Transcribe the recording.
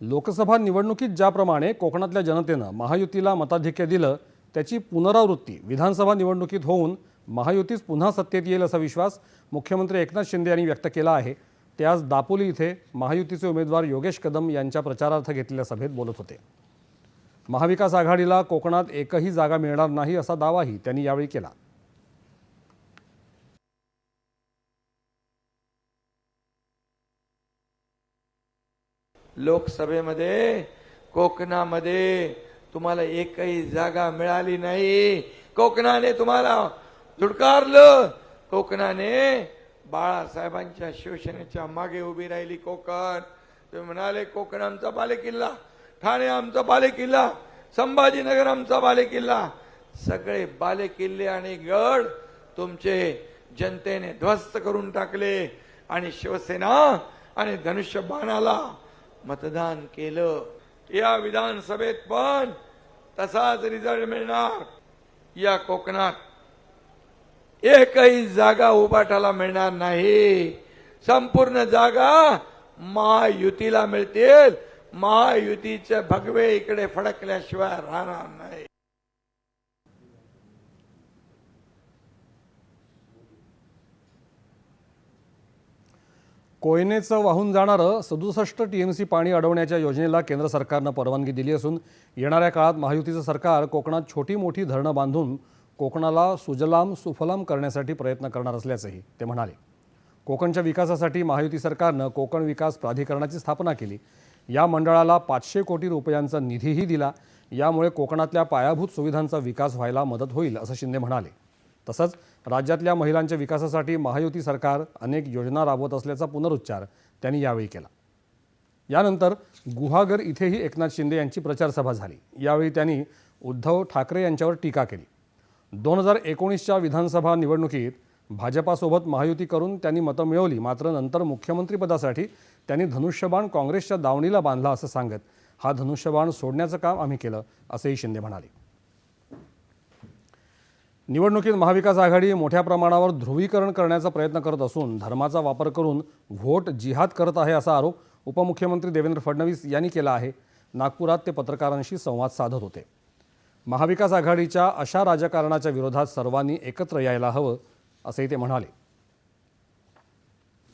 लोकसभा निवडणुकीत ज्याप्रमाणे कोकणातल्या जनतेनं महायुतीला मताधिक्य दिलं त्याची पुनरावृत्ती विधानसभा निवडणुकीत होऊन महायुतीच पुन्हा सत्तेत येईल असा विश्वास मुख्यमंत्री एकनाथ शिंदे यांनी व्यक्त केला आहे. ते आज दापोली इथे महायुतीचे उमेदवार योगेश कदम यांच्या प्रचारार्थ घेतलेल्या सभेत बोलत होते. महाविकास आघाडीला कोकणात एकही जागा मिळणार नाही असा दावाही त्यांनी यावेळी केला. लोकसभेमध्ये कोकणामध्ये तुम्हाला एकही जागा मिळाली नाही. कोकणाने तुम्हाला धुडकारलं. कोकणाने बाळासाहेबांच्या शिवसेनेच्या मागे उभी राहिली कोकण. तुम्ही म्हणाले कोकण आमचा बालेकिल्ला ठाणे आमचा बालेकिल्ला संभाजीनगर आमचा बालेकिल्ला सगळे बालेकिल्ले आणि गड तुमचे जनतेने ध्वस्त करून टाकले आणि शिवसेना आणि धनुष्य बाणाला मतदान केलं. या विधानसभेत पण तसाच रिझल्ट मिळणार. या कोकणात एकही जागा उभाटाला मिळणार नाही. संपूर्ण जागा महायुतीला मिळतील. महायुतीचे भगवे इकडे फडकल्याशिवाय राहणार नाही. कोयनेचं वाहून जाणारं सदुसष्ट टी एम सी पाणी अडवण्याच्या योजनेला केंद्र सरकारनं परवानगी दिली असून येणाऱ्या काळात महायुतीचं सरकार कोकणात छोटी मोठी धरणं बांधून कोकणाला सुजलाम सुफलाम करण्यासाठी प्रयत्न करणार असल्याचंही ते म्हणाले. कोकणच्या विकासासाठी महायुती सरकारनं कोकण विकास प्राधिकरणाची स्थापना केली. या मंडळाला पाचशे कोटी रुपयांचा निधीही दिला. यामुळे कोकणातल्या पायाभूत सुविधांचा विकास व्हायला मदत होईल असं शिंदे म्हणाले. तसंच राज्यातल्या महिलांच्या विकासासाठी महायुती सरकार अनेक योजना राबवत असल्याचा पुनरुच्चार त्यांनी यावेळी केला. यानंतर गुहागर इथेही एकनाथ शिंदे यांची प्रचारसभा झाली. यावेळी त्यांनी उद्धव ठाकरे यांच्यावर टीका केली. दोन हजार एकोणीसच्या विधानसभा निवडणुकीत भाजपासोबत महायुती करून त्यांनी मतं मिळवली. मात्र नंतर मुख्यमंत्रीपदासाठी त्यांनी धनुष्यबाण काँग्रेसच्या दावणीला बांधला असं सांगत हा धनुष्यबाण सोडण्याचं काम आम्ही केलं असंही शिंदे म्हणाले. निवडणुकीत महाविकास आघाडी मोठ्या प्रमाणावर ध्रुवीकरण करण्याचा प्रयत्न करत असून धर्माचा वापर करून व्होट जिहाद करत आहे असा आरोप उपमुख्यमंत्री देवेंद्र फडणवीस यांनी केला आहे. नागपुरात ते पत्रकारांशी संवाद साधत होते. महाविकास आघाडीच्या अशा राजकारणाच्या विरोधात सर्वांनी एकत्र यायला हवं असंही ते म्हणाले.